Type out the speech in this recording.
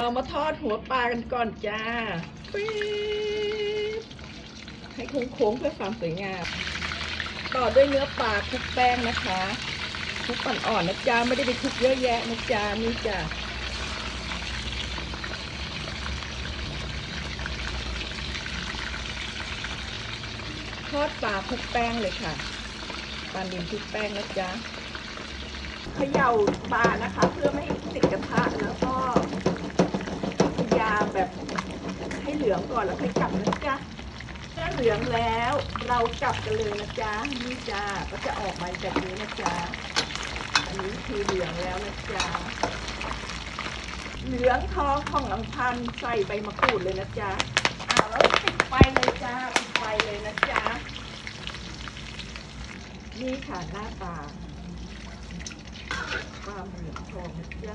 เรามาทอดหัวปลากันก่อนจ้าปี๊บให้โค้งๆเพื่อความสวยงาม ต่อด้วยเนื้อปลาคลุกแป้งนะคะคลุกอ่อนๆนะจ๊ะไม่ได้ไปคลุกเยอะแยะนะจ๊ะนี่จ้ะทอดปลาคลุกแป้งเลยค่ะปลาดินคลุกแป้งนะจ๊ะเขย่าปลานะคะ เพื่อไม่ให้ติดกระทะแล้วก็ แบบให้เหลืองก่อนแล้วค่อยกลับนะจ๊ะถ้าเหลืองแล้วเรากลับกันเลยนะจ๊ะนี่จ้าก็จะออกมาแบบนี้นะจ๊ะอันนี้คือเหลืองแล้วนะจ๊ะเหลืองทองของลำพันใส่ใบมะกรูดเลยนะจ๊ะอ้าวแล้วปิดไฟเลยจ้าปิดไฟเลยนะจ๊ะนี่ค่ะหน้าตาความเหลืองทองนะจ๊ะ